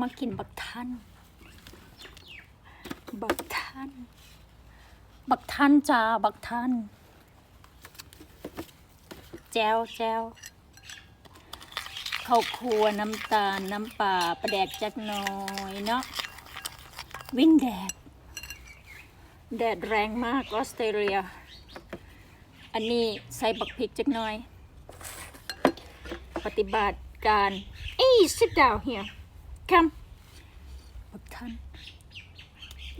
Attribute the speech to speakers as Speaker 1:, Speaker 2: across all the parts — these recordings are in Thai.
Speaker 1: มากินบักท่าน บักท่าน บักท่านจ้าบักท่าน แจวแจวข้าวครัวน้ำตาล น้ำปลาประแดกจักหน้อยเนาะวิ่งแดด แดดแรงมากออสเตรเลีย อันนี้ใส่บักพริกจักหน่อย ปฏิบัติการ เอ้ย sit down here come บักท่าน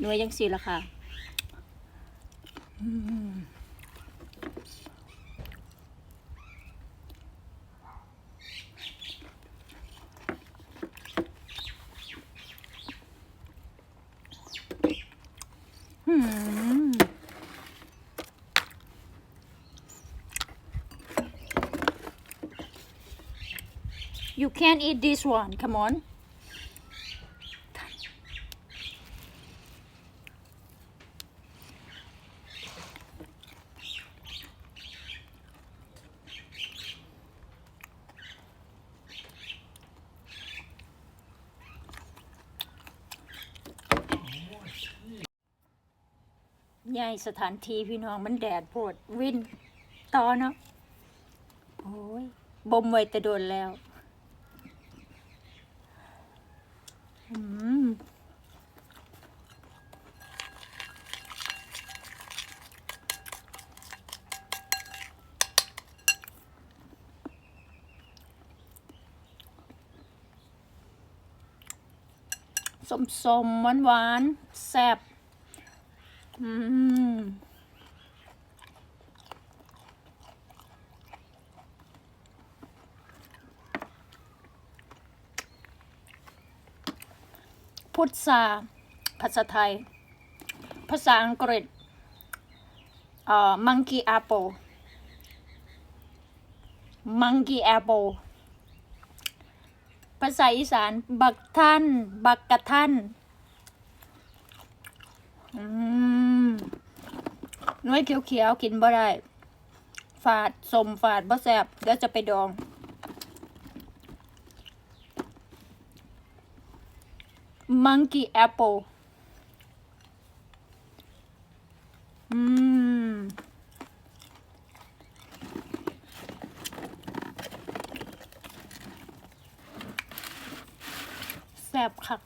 Speaker 1: หน่วยยังสีละค่ะอืมอืม You can't eat this one. Come on. ใหญ่สถานที่พี่น้องมันแดดโพดวินต่อเนาะโอ้ยบ่มไว้แต่โดนแล้วอืมสมสมหวานหวานๆแซ่บ อืมพุทราภาษาไทย ภาษาอังกฤษเอ่อ monkey apple monkey apple ภาษาอีสาน บักท่าน บักกะท่าน อืมน้อยเขียวๆกินบ่ได้ ฝาดสมฝาดบ่แซบเดี๋ยวจะไปดอง monkey apple อืมแซบคัก